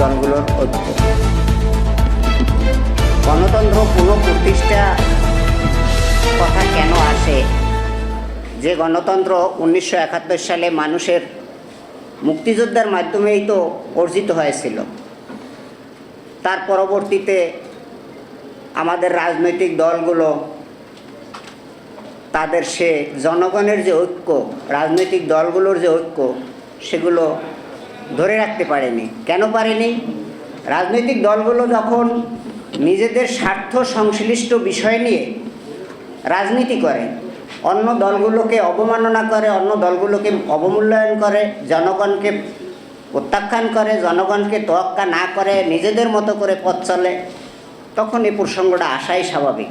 দলগুলোর ঐক্য। গণতন্ত্র পুনঃপ্রতিষ্ঠা কথা কেন আসে যে গণতন্ত্র উনিশশো একাত্তর সালে মানুষের মুক্তিযোদ্ধার মাধ্যমেই তো অর্জিত হয়েছিল তার পরবর্তীতে আমাদের রাজনৈতিক দলগুলো, তাদের সে জনগণের যে ঐক্য, রাজনৈতিক দলগুলোর যে ঐক্য, সেগুলো ধরে রাখতে পারেনি। কেন পারেনি? রাজনৈতিক দলগুলো যখন নিজেদের স্বার্থ সংশ্লিষ্ট বিষয় নিয়ে রাজনীতি করে, অন্য দলগুলোকে অবমাননা করে, অন্য দলগুলোকে অবমূল্যায়ন করে, জনগণকে প্রত্যাখ্যান করে, জনগণকে তোয়াক্কা না করে, নিজেদের মতো করে পথ চলে, তখন এই প্রসঙ্গটা আসাই স্বাভাবিক।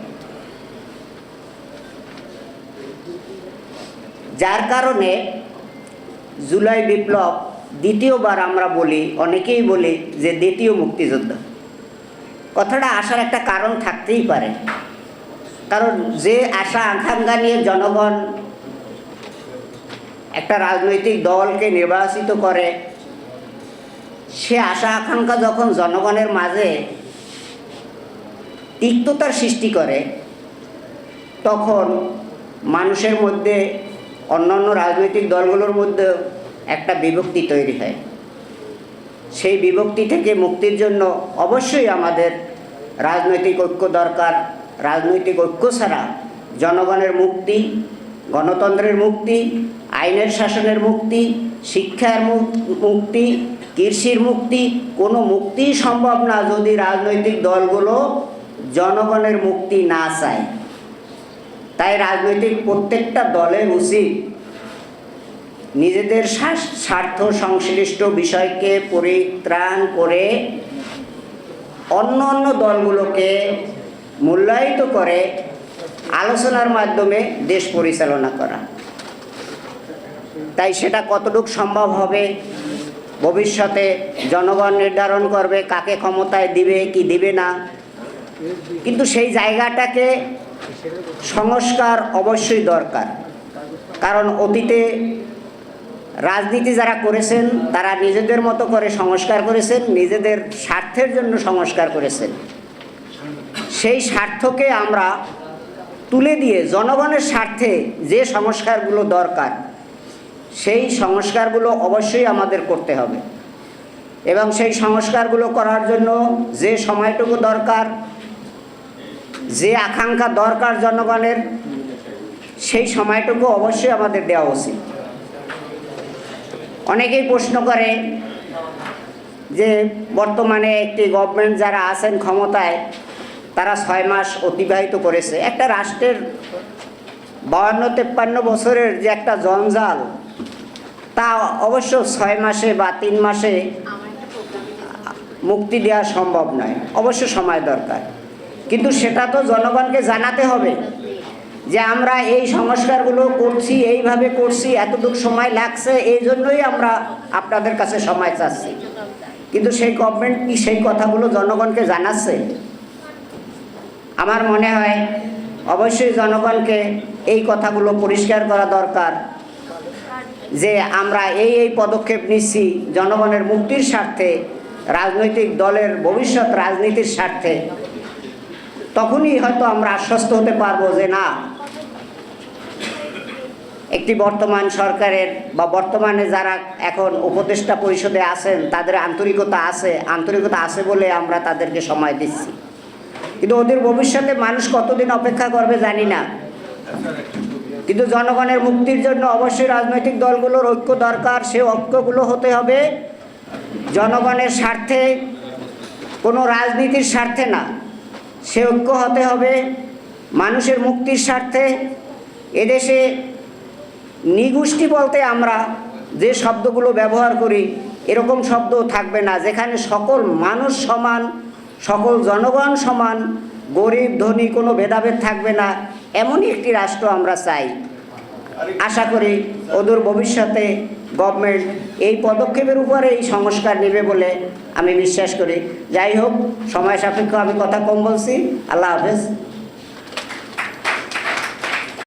যার কারণে জুলাই বিপ্লব দ্বিতীয়বার আমরা বলি, অনেকেই বলি যে দ্বিতীয় মুক্তিযুদ্ধ। কথাটা আসার একটা কারণ থাকতেই পারে। কারণ যে আশা, আকাঙ্ক্ষা নিয়ে জনগণ একটা রাজনৈতিক দলকে নির্বাচিত করে, সে আশা, আকাঙ্ক্ষা যখন জনগণের মাঝে তিক্ততার সৃষ্টি করে, তখন মানুষের মধ্যে অন্যান্য রাজনৈতিক দলগুলোর মধ্যে একটা বিভক্তি তৈরি হয়। সেই বিভক্তি থেকে মুক্তির জন্য অবশ্যই আমাদের রাজনৈতিক ঐক্য দরকার। রাজনৈতিক ঐক্য ছাড়া জনগণের মুক্তি, গণতন্ত্রের মুক্তি, আইনের শাসনের মুক্তি, শিক্ষার মুক- মুক্তি, কৃষির মুক্তি, কোনো মুক্তিই সম্ভব না যদি রাজনৈতিক দলগুলো জনগণের মুক্তি না চায়। তাই রাজনৈতিক প্রত্যেকটা দলের উচিত নিজেদের স্বার্থ সংশ্লিষ্ট বিষয়কে পরিত্রাণ করে অন্য অন্য দলগুলোকে মূল্যায়িত করে আলোচনার মাধ্যমে দেশ পরিচালনা করা। তাই সেটা কতটুকু সম্ভব হবে ভবিষ্যতে জনগণ নির্ধারণ করবে, কাকে ক্ষমতায় দিবে, কি দিবে না। কিন্তু সেই জায়গাটাকে সংস্কার অবশ্যই দরকার। কারণ অতীতে রাজনীতি যারা করেছেন, তারা নিজেদের মতো করে সংস্কার করেছেন, নিজেদের স্বার্থের জন্য সংস্কার করেছেন। সেই স্বার্থকে আমরা তুলে দিয়ে জনগণের স্বার্থে যে সংস্কারগুলো দরকার, সেই সংস্কারগুলো অবশ্যই আমাদের করতে হবে। এবং সেই সংস্কারগুলো করার জন্য যে সময়টুকু দরকার, যে আকাঙ্ক্ষা দরকার জনগণের, সেই সময়টুকু অবশ্যই আমাদের দেওয়া উচিত। অনেকেই প্রশ্ন করে যে বর্তমানে একটি গভর্নমেন্ট যারা আছেন ক্ষমতায়, তারা ছয় মাস অতিবাহিত করেছে। একটা রাষ্ট্রের বাউন্ন, তেপ্পান্ন বছরের যে একটা জঞ্জাল, তা অবশ্য ছয় মাসে বা তিন মাসে মুক্তি দেওয়া সম্ভব নয়। অবশ্য সময় দরকার। কিন্তু সেটা তো জনগণকে জানাতে হবে। যে আমরা এই সংস্কারগুলো করছি, এইভাবে করছি, এতটুকু সময় লাগছে, এই জন্যই আমরা আপনাদের কাছে সময় চাচ্ছি। কিন্তু সেই গভর্নমেন্ট কি সেই কথাগুলো জনগণকে জানাচ্ছে? আমার মনে হয় অবশ্যই জনগণকে এই কথাগুলো পরিষ্কার করা দরকার যে আমরা এই এই পদক্ষেপ নিচ্ছি জনগণের মুক্তির স্বার্থে, রাজনৈতিক দলের ভবিষ্যৎ রাজনীতির স্বার্থে। তখনই হয়তো আমরা আশ্বস্ত হতে পারব যে না একটি বর্তমান সরকারের বা বর্তমানে যারা এখন উপদেষ্টা পরিষদে আছেন, তাদের আন্তরিকতা আছে। আন্তরিকতা আছে বলে আমরা তাদেরকে সময় দিচ্ছি। কিন্তু ওদের ভবিষ্যতে মানুষ কতদিন অপেক্ষা করবে জানি না। কিন্তু জনগণের মুক্তির জন্য অবশ্যই রাজনৈতিক দলগুলোর ঐক্য দরকার, সে ঐক্যগুলো হতে হবে। জনগণের স্বার্থে, কোনো রাজনীতির স্বার্থে না। সে ঐক্য হতে হবে। মানুষের মুক্তির স্বার্থে, এদেশে নিগোষ্ঠী বলতে আমরা যে শব্দগুলো ব্যবহার করি, এরকম শব্দ থাকবে না। যেখানে সকল মানুষ সমান, সকল জনগণ সমান, গরিব, ধনী, কোনো ভেদাভেদ থাকবে না, এমনই একটি রাষ্ট্র আমরা চাই। আশা করি অদূর ভবিষ্যতে গভর্নমেন্ট এই পদক্ষেপের উপরে এই সংস্কার নেবে বলে আমি বিশ্বাস করি। যাই হোক, সময় সাপেক্ষ আমি কথা কম বলছি। আল্লাহ হাফেজ।